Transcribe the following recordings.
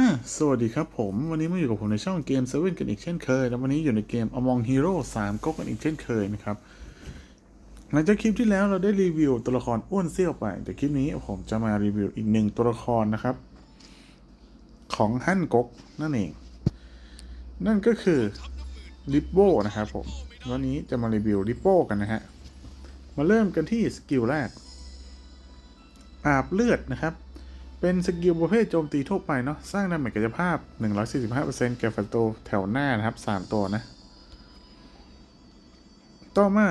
อะสวัสดีครับผม วันนี้มาอยู่กับผมในช่องเกม7กันอีกเช่นเคย แล้ววันนี้อยู่ในเกม Among Hero 3ก๊กกันอีกเช่นเคยนะครับ หลังจากคลิปที่แล้วเราได้รีวิวตัวละครอ้วนเซี่ยวไป แต่คลิปนี้ผมจะมารีวิวอีกหนึ่งตัวละครนะครับ ของฮั่นก๊กนั่นเอง นั่นก็คือลิปโบนะครับผม วันนี้จะมารีวิวลิปโบกันนะฮะ มาเริ่มกันที่สกิลแรก อาบเลือดนะครับ เป็นสกิลประเภทโจมตีทั่วไปเนาะสร้างดาเมจกายภาพ 145%แก่ศัตรูแถวหน้านะครับ 3 ตัวนะ ต่อมา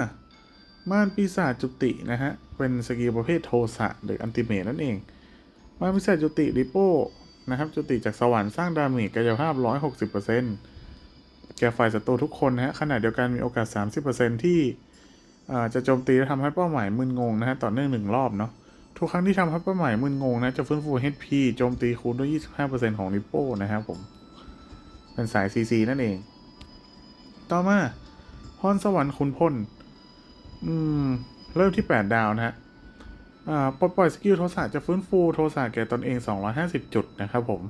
ม่านปีศาจจุตินะฮะ เป็นสกิลประเภทโทสะหรืออันติเมตนั่นเองม่านปีศาจจุติริโป้นะครับจุติจากสวรรค์สร้างดาเมจกายภาพ 160%แก่ฝ่ายศัตรูทุกคนนะฮะขณะเดียวกันมีโอกาส 30%ที่อ่จะโจมตีและทำให้เป้าหมายมึนงงนะฮะต่อเนื่องหนึ่งรอบเนาะ ทุกครั้งที่ทำให้เป้าหมายมึนงงนะ จะฟื้นฟู HP โจมตีคูณด้วย 25%ของริปโป้นะครับผม เป็นสาย CC นั่นเอง ต่อมาพรสวรรค์คุณพลอืม เริ่มที่ 8 ดาวนะฮะอ่าปลดปล่อยสกิลโทสะจะฟื้นฟูโทสะแก่ตนเอง 250 จุดนะครับผม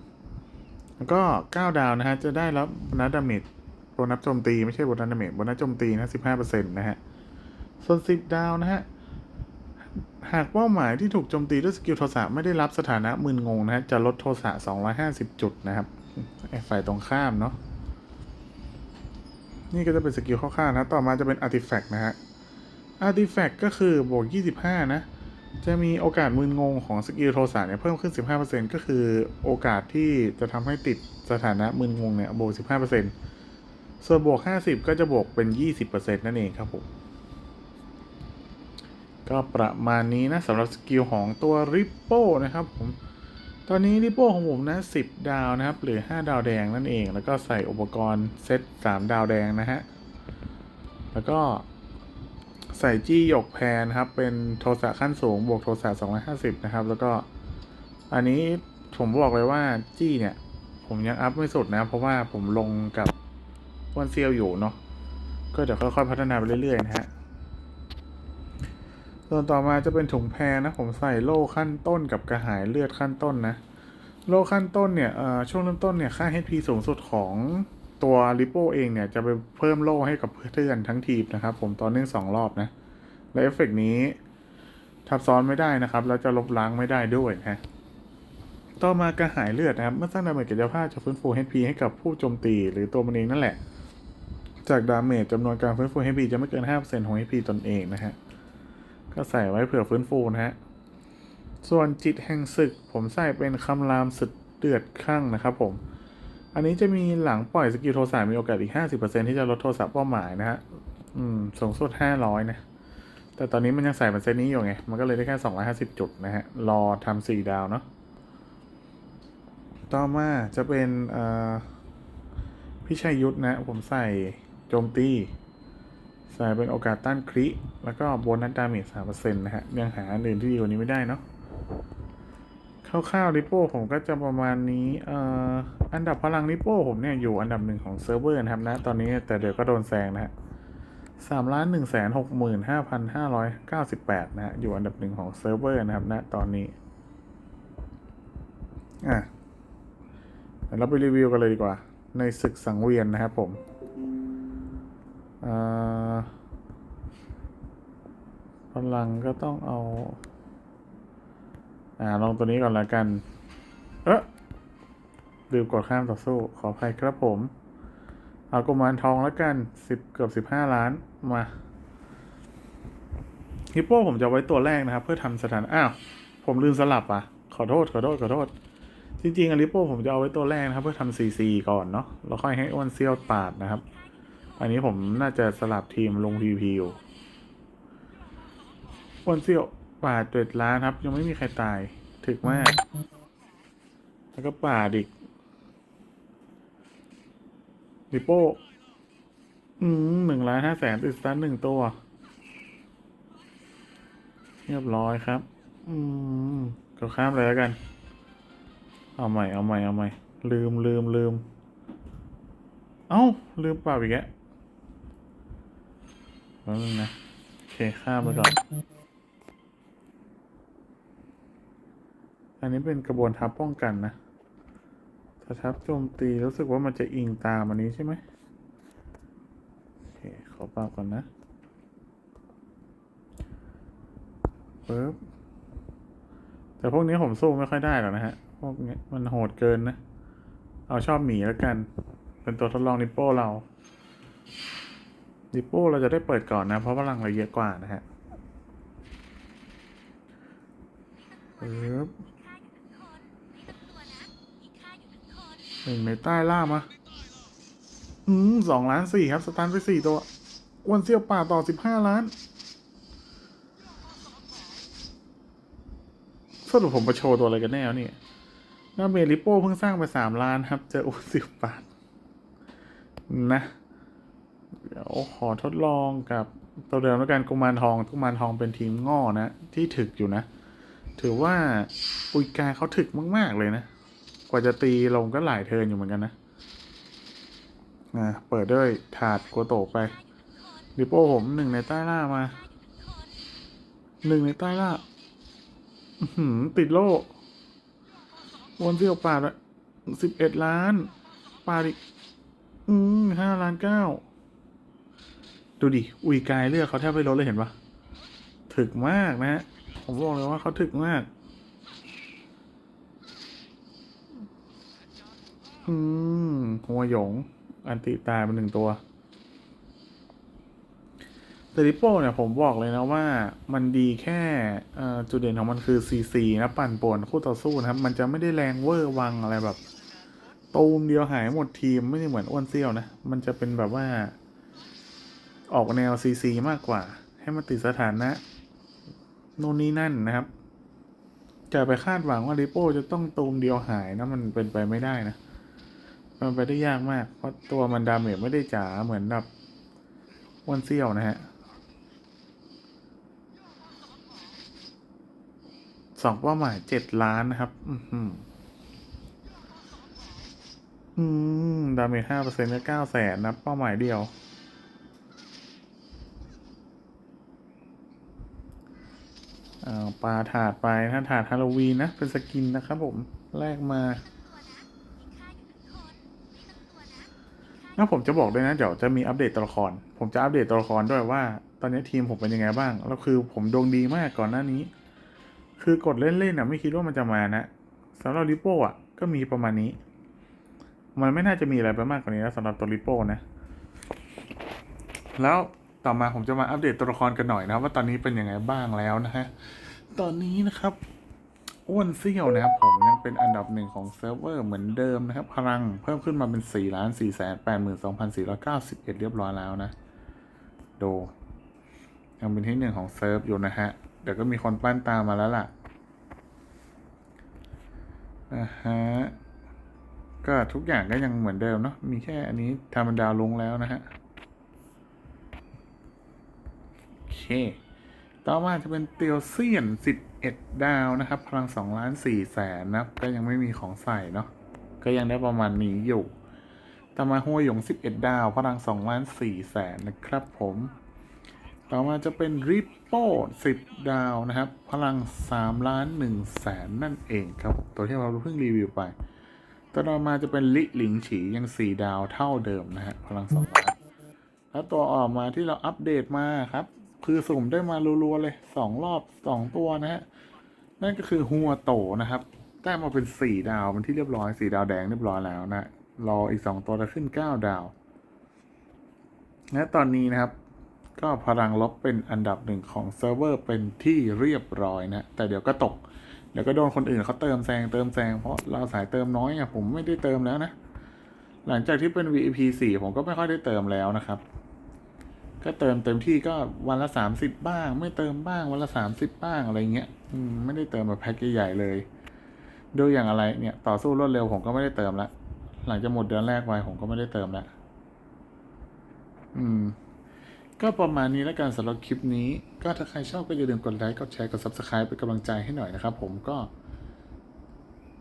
แล้วก็ 9 ดาวนะฮะ จะได้รับโบนัสดาเมจโบนัสโจมตี ไม่ใช่โบนัสดาเมจโบนัสโจมตีนะ15%นะฮะ ส่วน 10 ดาวนะฮะ หากเป้าหมายที่ถูกโจมตีด้วยสกิลโทสะไม่ได้รับสถานะมึนงงนะฮะจะลดโทสะ 250 จุดนะครับไอ้ฝ่ายตรงข้ามเนาะนี่ก็จะเป็นสกิลคร่าวๆนะ ต่อมาจะเป็นอาร์ติแฟกต์นะฮะ อาร์ติแฟกต์ก็คือบวก 25 นะ จะมีโอกาสมึนงงของสกิลโทสะเนี่ยเพิ่มขึ้น 15%ก็คือโอกาสที่จะทำให้ติดสถานะมึนงงเนี่ยบวก 15%ส่วนบวก 50 ก็จะบวกเป็น 20%นั่นเองครับผม ก็ประมาณนี้นะสำหรับสกิลของตัวริปโป้นะครับผมตอนนี้ริปโป้ของผมนะ10 ดาวนะครับ หรือ 5 ดาวแดงนั่นเอง แล้วก็ใส่อุปกรณ์เซต3 ดาวแดงนะฮะ แล้วก็ใส่จี้หยกแพนครับ เป็นโทสะขั้นสูง บวกโทสะ250 นะครับ แล้วก็อันนี้ผมบอกเลยว่าจี้เนี่ย ผมยังอัพไม่สุดนะ เพราะว่าผมลงกับวันเซียวอยู่เนาะก็เดี๋ยวค่อยๆพัฒนาไปเรื่อยๆนะฮะ ส่วนต่อมาจะเป็นถุงแพรนะ ผมใส่โล่ขั้นต้นกับกระหายเลือดขั้นต้นนะ โล่ขั้นต้นเนี่ยช่วงเริ่มต้นเนี่ยค่า HP สูงสุดของตัวริปโป้เองเนี่ยจะไปเพิ่มโล่ให้กับเพื่อนทั้งทีมนะครับ ผมตอนเนื่องสองรอบนะ และเอฟเฟกต์นี้ทับซ้อนไม่ได้นะครับ แล้วจะลบล้างไม่ได้ด้วยนะต่อมากระหายเลือดนะครับ เมื่อสร้างดาเมจกายภาพจะฟื้นฟู HP ให้กับผู้โจมตีหรือตัวมันเองนั่นแหละ จากดาเมจจำนวนการฟื้นฟู HP จะไม่เกิน 5%ของ HP ตนเองนะฮะ ก็ใส่ไว้เผื่อฟื้นฟูนะฮะ ส่วนจิตแห่งศึก ผมใส่เป็นคำรามสุดเดือดข้างนะครับผม อันนี้จะมีหลังปล่อยสกิลโทสะมีโอกาสอีก 50%ที่จะลดโทสะเป้าหมายนะฮะ อืม สูงสุด 500 นะ แต่ตอนนี้มันยังใส่เป็นเซตนี้อยู่ไง มันก็เลยได้แค่ 250 จุดนะฮะ รอทำ4ดาวเนาะ ต่อมาจะเป็นเอ่อพิชัยยุทธนะ ผมใส่โจมตี ใส่เป็นโอกาสต้านคริแล้วก็โบนัสดาเมจสามเปอร์เซ็นต์นะฮะ ยังหาอื่นที่ดีกว่านี้ไม่ได้เนาะคร่าวๆริโป้ผมก็จะประมาณนี้เอ่ออันดับพลังริโป้ผมเนี่ยอยู่อันดับหนึ่งของเซิร์ฟเวอร์นะครับนะ ตอนนี้แต่เดี๋ยวก็โดนแซงนะฮะสามล้านหนึ่งแสนหกหมื่นห้าพันห้าร้อยเก้าสิบแปดนะฮะ อยู่อันดับหนึ่งของเซิร์ฟเวอร์นะครับนะตอนนี้ อะเดี๋ยวเราไปรีวิวกันเลยดีกว่า ในศึกสังเวียนนะครับผม อ่าพ ลังก็ต้องเอา อ่า ลองตัวนี้ก่อนละกัน เอ๊ะลืมกดข้ามต่อสู้ ขออภัยครับผม เอากุมารทองแล้วกันสิบเกือบสิบห้าล้านมาฮิปโป้ผมจะไว้ตัวแรกนะครับ เพื่อทำสถาน อ้าว ผมลืมสลับอะ ขอโทษ ขอโทษ ขอโทษ จริงๆอะลิโป้ผมจะเอาไว้ตัวแรกนะครับ เพื่อทำซีซีก่อนเนาะ แล้วค่อยให้อ้วนเซียวปาดนะครับ อันนี้ผมน่าจะสลับทีมลง PVP อยู่ อ้วนเซียวปาดเจ็ดล้านครับ ยังไม่มีใครตาย ถึกมาก แล้วก็ปาดอีกลิโป้ อืมหนึ่งล้านห้าแสนติดสตันหนึ่งตัว เรียบร้อยครับ อืมก็ข้ามเลยแล้วกัน เอาใหม่ เอาใหม่ เอาใหม่ ลืมลืมลืม เอ้า ลืมเปล่าอีกแล้วแป๊บนึงนะ โอเค ข้ามไปก่อน อันนี้เป็นกระบวนทัพป้องกันนะถประทับโจมตีรู้สึกว่ามันจะอิงตามอันนี้ใช่ไหมโอเคขอปรับก่อนนะปึ๊บแต่พวกนี้ผมสู้ไม่ค่อยได้หรอกนะฮะ พวกนี้มันโหดเกินนะ เอาชอบหมีแล้วกัน เป็นตัวทดลองนิปโป้เรา นิปโป้เราจะได้เปิดก่อนนะ เพราะพลังเราเยอะกว่านะฮะปึ๊บ หนึ่งในใต้ล่ามาอืมสองล้านสี่ครับ สตาร์ไปสี่ตัวอ้วนเซี่ยวป่าต่อสิบห้าล้านสรุปผมมาโชว์ตัวอะไรกันแน่เนี่ยหน้าเบลิโป้เพิ่งสร้างไปสามล้านครับเจออ้วนเซี่ยวป่านะเดี๋ยวขอทดลองกับตัวเดิมแล้วกันกุมารทองกุมารทองเป็นทีมง่อนะ ที่ถึกอยู่นะ ถือว่าอุยกายเขาถึกมาก ๆ เลยนะ กว่าจะตีลงก็หลายเทินอยู่เหมือนกันนะอ่าเปิดด้วยถาดโกโตะไปดิโป้ผมหนึ่งในใต้ล่ามาหนึ่งในใต้ล่าหือติดโล่วนเที่ยวปาดละสิบเอ็ดล้านปาดอีกอืมห้าล้านเก้าดูดิ อุยกายเลือกเขาแทบไม่ลดเลยเห็นปะถึกมากนะ ผมบอกเลยว่าเขาถึกมาก อืม หัวหยง อันติตายไปหนึ่งตัวแต่ริปโป้เนี่ยผมบอกเลยนะว่ามันดีแค่จุดเด่นของมันคือ CC นะปั่นป่วนคู่ต่อสู้นะครับ มันจะไม่ได้แรงเวอร์วังอะไรแบบตูมเดียวหายหมดทีมไม่ได้เหมือนอ้วนเซี่ยวนะ มันจะเป็นแบบว่า ออกแนว CC มากกว่า ให้มันติดสถานะโน่นนี่นั่นนะครับ จะไปคาดหวังว่าริปโป้จะต้องตูมเดียวหายนะมันเป็นไปไม่ได้นะ มันไปได้ยากมาก เพราะตัวมันดาเมจไม่ได้จ๋าเหมือนแบบอ้วนเซี่ยวนะฮะสองเป้าหมายเจ็ดล้านนะครับ อือหืออืม ดาเมจห้าเปอร์เซ็นต์ก็เก้าแสนนะเป้าหมายเดียว อ่าปลาถาดไปถ้าถาดฮาโลวีนนะ เป็นสกินนะครับผม แลกมา แล้วผมจะบอกด้วยนะเดี๋ยวจะมีอัปเดตตัวละคร ผมจะอัปเดตตัวละครด้วยว่า ตอนนี้ทีมผมเป็นยังไงบ้าง แล้วคือผมดวงดีมากก่อนหน้านี้ คือกดเล่นๆอะไม่คิดว่ามันจะมานะสำหรับริโป้อะ ก็มีประมาณนี้ มันไม่น่าจะมีอะไรไปมากกว่านี้นะสำหรับตัวริโป้นะ แล้วต่อมาผมจะมาอัปเดตตัวละครกันหน่อยนะครับว่าตอนนี้เป็นยังไงบ้างแล้วนะฮะ ตอนนี้นะครับ อ้วนเซี่ยวนะครับผมยังเป็นอันดับหนึ่งของเซิร์ฟเวอร์เหมือนเดิมนะครับ พลังเพิ่มขึ้นมาเป็น4ล้าน4แสน8หมื่น2พัน491เก้าสิบเอ็ดเรียบร้อยแล้วนะ โด ยังเป็นที่หนึ่งของเซิร์ฟอยู่นะฮะ เดี๋ยวก็มีคนปั้นตามมาแล้วล่ะนะฮะ ก็ทุกอย่างก็ยังเหมือนเดิมเนาะมีแค่อันนี้ทำเป็นดาวลงแล้วนะฮะ โอเค ต่อมาจะเป็นเตียวเซียน 11 ดาวนะครับ พลัง2ล้าน4แสนนะก็ยังไม่มีของใส่เนาะก็ยังได้ประมาณนี้อยู่ ต่อมาหัวหยง 11 ดาว พลัง2ล้าน4แสนนะครับผม ต่อมาจะเป็นริปโป้10 ดาวนะครับ พลัง3ล้าน1แสนนั่นเองครับ ตัวที่เราเพิ่งรีวิวไป ต่อมาจะเป็นลิหลิงฉียัง 4 ดาวเท่าเดิมนะฮะพลัง2ล้านแล้วตัวออกมาที่เราอัปเดตมาครับ คือสุ่มได้มารัวๆเลยสองรอบสองตัวนะฮะนั่นก็คือหัวโตนะครับได้มาเป็นสี่ดาวเป็นที่เรียบร้อยสี่ดาวแดงเรียบร้อยแล้วนะรออีกสองตัวจะขึ้นเก้าดาวและตอนนี้นะครับ ก็พลังลบเป็นอันดับหนึ่งของเซิร์ฟเวอร์เป็นที่เรียบร้อยนะแต่เดี๋ยวก็ตก เดี๋ยวก็โดนคนอื่นเขาเติมแซงเติมแซงเพราะเราสายเติมน้อยอะผมไม่ได้เติมแล้วนะ หลังจากที่เป็น VIP 4 ผมก็ไม่ค่อยได้เติมแล้วนะครับ ก็เติมเต็มที่ก็วันละสามสิบบ้าง ไม่เติมบ้างวันละสามสิบบ้างอะไรเงี้ยอืมไม่ได้เติมแบบแพ็คใหญ่ๆเลย ดูอย่างอะไรเนี่ย ต่อสู้รวดเร็วผมก็ไม่ได้เติมละหลังจากหมดเดือนแรกไปผมก็ไม่ได้เติมละอืม ก็ประมาณนี้แล้วกันสำหรับคลิปนี้ ก็ถ้าใครชอบก็อย่าลืมกดไลค์กดแชร์กด subscribe เป็นกำลังใจให้หน่อยนะครับผมก็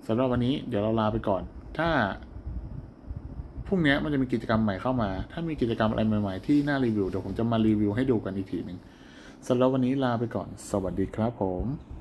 สำหรับวันนี้เดี๋ยวเราลาไปก่อน ถ้า พรุ่งนี้มันจะมีกิจกรรมใหม่เข้ามา ถ้ามีกิจกรรมอะไรใหม่ๆที่น่ารีวิวเดี๋ยวผมจะมารีวิวให้ดูกันอีกทีหนึ่งสำหรับวันนี้ลาไปก่อน สวัสดีครับผม